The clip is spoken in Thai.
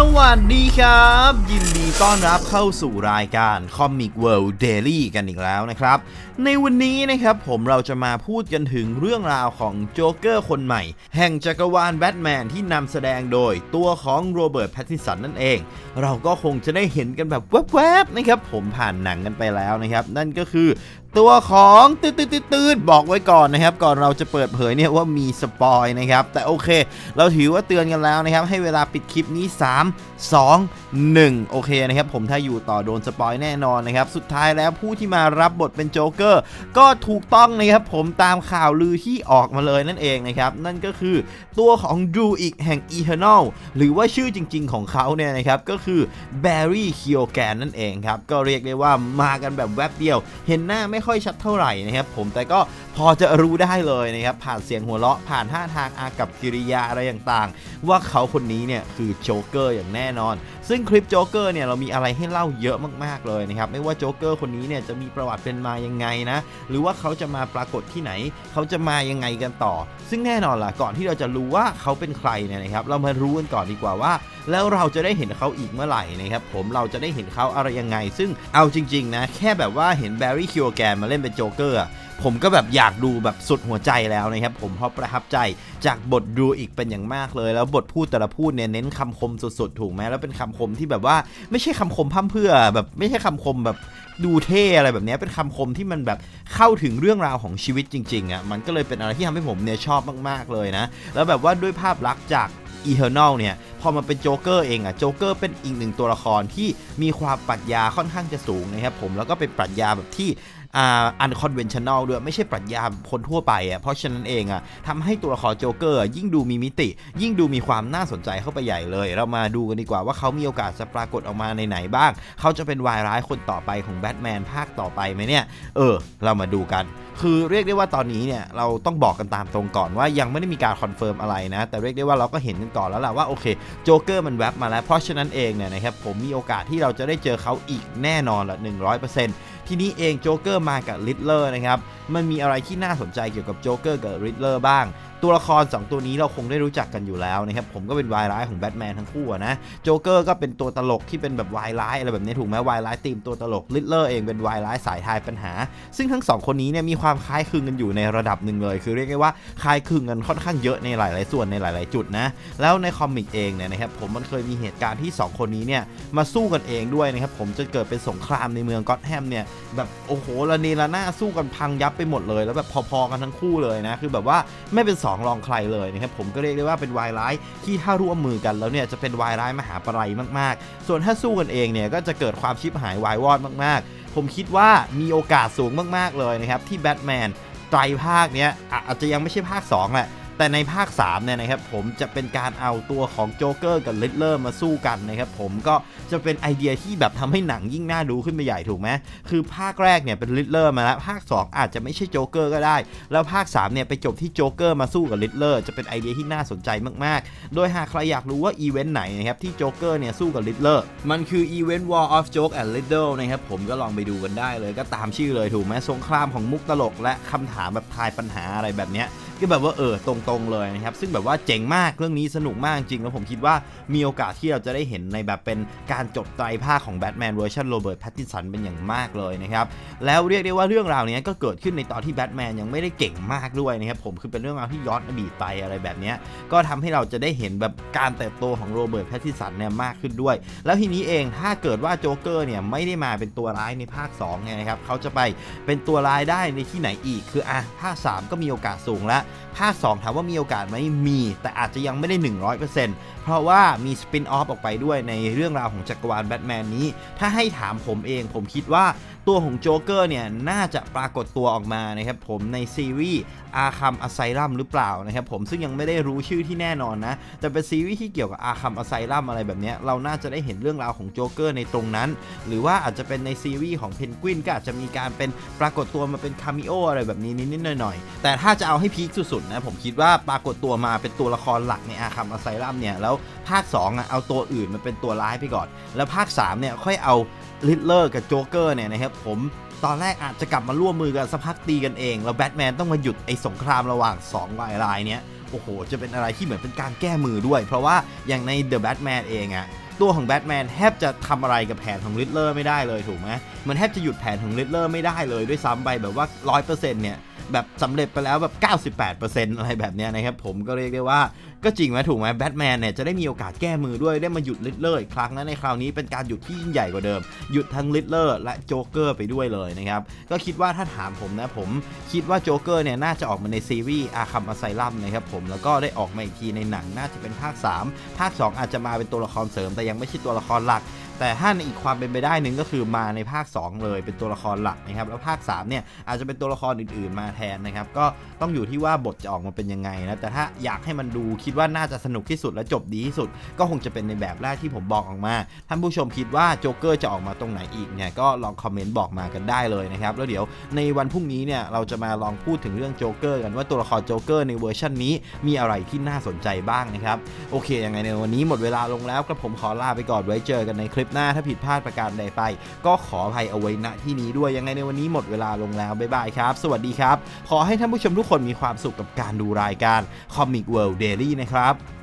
สวัสดีครับ ยินดีต้อนรับเข้าสู่รายการ Comic World Daily กันอีกแล้วนะครับ ในวันนี้นะครับผมเราจะมาพูดกันถึงเรื่องราวของโจ๊กเกอร์คนใหม่ แห่งจักรวาลแบทแมนที่นำแสดงโดยตัวของโรเบิร์ตแพตติสันนั่นเอง เราก็คงจะได้เห็นกันแบบแวบๆนะครับผมผ่านหนังกันไปแล้วนะครับ นั่นก็คือ ตัวของตืดตืดตืดบอกไว้ก่อนนะครับ ก่อนเราจะเปิดเผยเนี่ยว่ามีสปอยนะครับ แต่โอเค เราถือว่าเตือนกันแล้วนะครับ ให้เวลาปิดคลิปนี้ 3 2 1 โอเคนะครับ ผมถ้าอยู่ต่อโดนสปอยแน่นอนนะครับ สุดท้ายแล้วผู้ที่มารับบทเป็นโจ๊กเกอร์ก็ถูกต้องนะครับ ผมตามข่าวลือที่ออกมาเลยนั่นเองนะครับ นั่นก็คือตัวของดูอีกแห่ง Eternal หรือว่าชื่อจริง ๆ ของเขาเนี่ยนะครับก็คือ Barry k i o g a n นั่นเองครับก็เรียกได้ว่ามากันแบบแวบเดียว เห็นหน้าไม่ค่อยชัดเท่าไหร่นะครับผมแต่ก็พอจะรู้ได้เลยนะครับผ่านเสียงหัวเราะผ่านท่าทางอากับกิริยาอะไรต่างๆ ว่าเขาคนนี้เนี่ยคือโจ๊กเกอร์อย่างแน่นอน ซึ่งคลิปโจ๊กเกอร์เนี่ยเรามีอะไรให้เล่าเยอะมากๆเลยนะครับไม่ว่าโจ๊กเกอร์คนนี้เนี่ยจะมีประวัติเป็นมายังไงนะหรือว่าเขาจะมาปรากฏที่ไหน เขาจะมายังไงกันต่อ ซึ่งแน่นอนล่ะก่อนที่เราจะรู้ว่าเขาเป็นใครเนี่ยนะครับเรามารู้กันก่อนดีกว่าว่า แล้วเราจะได้เห็นเขาอีกเมื่อไหร่นะครับผมเราจะได้เห็นเขาอะไรยังไง ซึ่งเอาจริงๆนะแค่แบบว่าเห็นแบร์รี่คิวแกนมาเล่นเป็นโจ๊กเกอร์ผมก็แบบอยากดูแบบสุดหัวใจแล้วนะครับ ผมเพราะประทับใจจากบทดูอีกเป็นอย่างมากเลย แล้วบทพูดแต่ละพูดเนี่ยเน้นคำคมสุดๆ ถูกไหมแล้วเป็นคำคมที่แบบว่าไม่ใช่คำคมพร่ำเพื่อแบบไม่ใช่คำคมแบบดูเท่อะไรแบบนี้เป็นคำคมที่มันแบบเข้าถึงเรื่องราวของชีวิตจริงๆอะมันก็เลยเป็นอะไรที่ทำให้ผมเนี่ยชอบมากๆเลยนะ แล้วแบบว่าด้วยภาพลักษณ์จาก Eternal เนี่ยพอมาเป็นโจ๊กเกอร์เองอะโจ๊กเกอร์เป็นอีกหนึ่งตัวละครที่มีความปรัชญาค่อนข้างจะสูงนะครับผมแล้วก็เป็นปรัชญาแบบที่ อ่า unconventional ด้วยไม่ใช่ปรัชญาคนทั่วไปอะเพราะฉะนั้นเองอะทำให้ตัวละครโจ๊กเกอร์ยิ่งดูมีมิติ ยิ่งดูมีความน่าสนใจเข้าไปใหญ่เลย เรามาดูกันดีกว่าว่าเขามีโอกาสจะปรากฏออกมาในไหนบ้าง เขาจะเป็นวายร้ายคนต่อไปของแบทแมนภาคต่อไปไหมเนี่ย เออ เรามาดูกัน คือเรียกได้ว่าตอนนี้เนี่ยเราต้องบอกกันตามตรงก่อนว่ายังไม่ได้มีการคอนเฟิร์มอะไรนะ แต่เรียกได้ว่าเราก็เห็นกันก่อนแล้วล่ะว่าโอเคโจ๊กเกอร์มันแวบมาแล้วเพราะฉะนั้นเองเนี่ยนะครับผมมีโอกาสที่เราจะได้เจอเขาอีกแน่นอนละ100% ทีนี้เองโจ๊กเกอร์มากับลิทเลอร์นะครับมันมีอะไรที่น่าสนใจเกี่ยวกับโจ๊กเกอร์กับลิทเลอร์บ้าง ตัวละคร 2 ตัวนี้เราคงได้รู้จักกันอยู่แล้วนะครับผมก็เป็นวายร้ายของแบทแมนทั้งคู่นะโจ๊กเกอร์ก็เป็นตัวตลกที่เป็นแบบวายร้ายอะไรแบบนี้ถูกไหมวายร้ายตีมตัวตลกลิตเลอร์เองเป็นวายร้ายสายทายปัญหา ซึ่งทั้งสองคนนี้เนี่ยมีความคล้ายคลึงกันอยู่ในระดับหนึ่งเลย คือเรียกได้ว่าคล้ายคลึงกันค่อนข้างเยอะในหลาย ๆ ส่วนในหลาย ๆ จุดนะแล้วในคอมิกเองเนี่ยนะครับผมมันเคยมีเหตุการณ์ที่ 2 คนนี้เนี่ยมาสู้กันเองด้วยนะครับผมจะเกิดเป็นสงครามในเมืองก็อตแฮมเนี่ยแบบโอ้โหระเนระนาสู้กันพังยับไปหมดเลย แล้วแบบพอ ๆ กันทั้งคู่เลยนะคือแบบว่าไม่เป็นสองรองใครเลยนะครับผมก็เรียกได้ว่าเป็นวายร้ายที่ถ้าร่วมมือกันแล้วเนี่ยจะเป็นวายร้ายมหาปรายมากๆ ส่วนถ้าสู้กันเองเนี่ยก็จะเกิดความชิบหายวายวอดมากๆ ผมคิดว่ามีโอกาสสูงมากๆเลยนะครับที่แบทแมนไตรภาคเนี้ยอะอาจจะยังไม่ใช่ภาค2แหละ แต่ในภาค3เนี่ยนะครับผมจะเป็นการเอาตัวของโจ๊กเกอร์กับลิตเลอร์มาสู้กันนะครับผมก็จะเป็นไอเดียที่แบบทำให้หนังยิ่งน่าดูขึ้นไปใหญ่ถูกไหมคือภาคแรกเนี่ยเป็นลิตเลอร์มาแล้วภาค 2 อาจจะไม่ใช่โจ๊กเกอร์ก็ได้ แล้วภาค3เนี่ยไปจบที่โจ๊กเกอร์มาสู้กับลิตเลอร์จะเป็นไอเดียที่น่าสนใจมากๆ โดยหากใครอยากรู้ว่าอีเวนต์ไหนนะครับที่โจ๊กเกอร์เนี่ยสู้กับลิตเลอร์มันคืออีเวนต์ War of Joke and Riddle นะครับผมก็ลองไปดูกันได้เลยก็ตามชื่อเลยถูกไหมสงครามของมุกตลกและคำถามแบบทายปัญหาอะไรแบบเนี้ยก็แบบว่าเออตรงๆเลยนะครับ ซึ่งแบบว่าเจ๋งมากเรื่องนี้สนุกมากจริง แล้วผมคิดว่ามีโอกาสที่เราจะได้เห็นในแบบเป็นการจบไตรภาคของแบทแมนเวอร์ชันโรเบิร์ตแพตตินสันเป็นอย่างมากเลยนะครับ แล้วเรียกได้ว่าเรื่องราวเนี้ยก็เกิดขึ้นในตอนที่แบทแมนยังไม่ได้เก่งมากด้วยนะครับผมคือเป็นเรื่องราวที่ย้อนอดีตไปอะไรแบบนี้ก็ทำให้เราจะได้เห็นแบบการเติบโตของโรเบิร์ตแพตตินสันเนี่ยมากขึ้นด้วย แล้วทีนี้เองถ้าเกิดว่าโจ๊กเกอร์เนี่ยไม่ได้มาเป็นตัวร้ายในภาค2เนี่ยนะครับเขาจะไปเป็นตัวร้ายได้ในที่ไหนอีกคืออะภาค 3 ก็มีโอกาสสูงล้วภาค 2ถามว่ามีโอกาสไหมมี แต่อาจจะยังไม่ได้ 100%เพราะว่ามีสปินออฟออกไปด้วยในเรื่องราวของจักรวาลแบทแมนนี้ ถ้าให้ถามผมเองผมคิดว่าตัวของโจ๊กเกอร์เนี่ย น่าจะปรากฏตัวออกมานะครับผมในซีรีส์อาคัมอไซลัมหรือเปล่านะครับผมซึ่งยังไม่ได้รู้ชื่อที่แน่นอนนะ แต่เป็นซีรีส์ที่เกี่ยวกับอาคัมอไซลัมอะไรแบบเนี้ยเราน่าจะได้เห็นเรื่องราวของโจ๊กเกอร์ในตรงนั้น หรือว่าอาจจะเป็นในซีรีส์ของเพนกวินก็อาจจะมีการเป็นปรากฏตัวมาเป็นคาเมโออะไรแบบนี้นิดๆหน่อยๆแต่ถ้าจะเอาให้พีคสุดๆนะผมคิดว่าปรากฏตัวมาเป็นตัวละครหลักในอาคัมอไซลัมเนี่ยแล้วภาค2อะเอาตัวอื่นมาเป็นตัวร้ายไปก่อน แล้วภาค3เนี่ยค่อยเอาลิตเลอร์กับโจ๊กเกอร์เนี่ยนะครับผมตอนแรกอาจจะกลับมาร่วมมือกันสักพักตีกันเอง แล้วแบทแมนต้องมาหยุดไอ้สงครามระหว่าง2วายรายเนี้ยโอ้โห จะเป็นอะไรที่เหมือนเป็นการแก้มือด้วย เพราะว่าอย่างใน The Batman เองอะตัวของแบทแมนแทบจะทำอะไรกับแผนของริดเลอร์ไม่ได้เลยถูกไหมมันแทบจะหยุดแผนของริดเลอร์ไม่ได้เลยด้วยซ้ำไปแบบว่า 100%เนี่ย แบบสำเร็จไปแล้วแบบ 98%อะไรแบบเนี้ยนะครับผมก็เรียกได้ว่าก็จริงไหมถูกไหมแบทแมนเนี่ยจะได้มีโอกาสแก้มือด้วยได้มาหยุดลิดเลอร์อีกครั้งนะในคราวนี้เป็นการหยุดที่ยิ่งใหญ่กว่าเดิม หยุดทั้งลิดเลอร์และโจ๊กเกอร์ไปด้วยเลยนะครับก็คิดว่าถ้าถามผมนะผมคิดว่าโจ๊กเกอร์เนี่ยน่าจะออกมาในซีรีส์อาคัมอไซลัมนะครับผมแล้วก็ได้ออกมาอีกทีในหนังน่าจะเป็นภาค 3 ภาค 2 อาจจะมาเป็นตัวละครเสริมแต่ยังไม่ใช่ตัวละครหลักแต่ถ้าในอีกความเป็นไปได้หนึ่งก็คือมาในภาค 2 เลยเป็นตัวละครหลักนะครับแล้วภาค3เนี่ยอาจจะเป็นตัวละครอื่นๆมาแทนนะครับก็ต้องอยู่ที่ว่าบทจะออกมาเป็นยังไงนะแต่ถ้าอยากให้มันดูคิดว่าน่าจะสนุกที่สุดและจบดีที่สุด ก็คงจะเป็นในแบบแรกที่ผมบอกออกมา ท่านผู้ชมคิดว่าโจ๊กเกอร์จะออกมาตรงไหนอีกเนี่ยก็ลองคอมเมนต์บอกมากันได้เลยนะครับแล้วเดี๋ยวในวันพรุ่งนี้เนี่ยเราจะมาลองพูดถึงเรื่องโจ๊กเกอร์กันว่าตัวละครโจ๊กเกอร์ในเวอร์ชันนี้มีอะไรที่น่าสนใจบ้างนะครับโอเคยังไงในวันนี้หมดเวลาลงแล้วกระผมขอลาไปก่อนไว้เจอกันในคลิปหน้าถ้าผิดพลาดประการใดไป ก็ขออภัยเอาไว้ณที่นี้ด้วยยังไงในวันนี้หมดเวลาลงแล้วบ๊ายบายครับ สวัสดีครับ ขอให้ท่านผู้ชมทุกคนมีความสุขกับการดูรายการ Comic World Daily นะครับ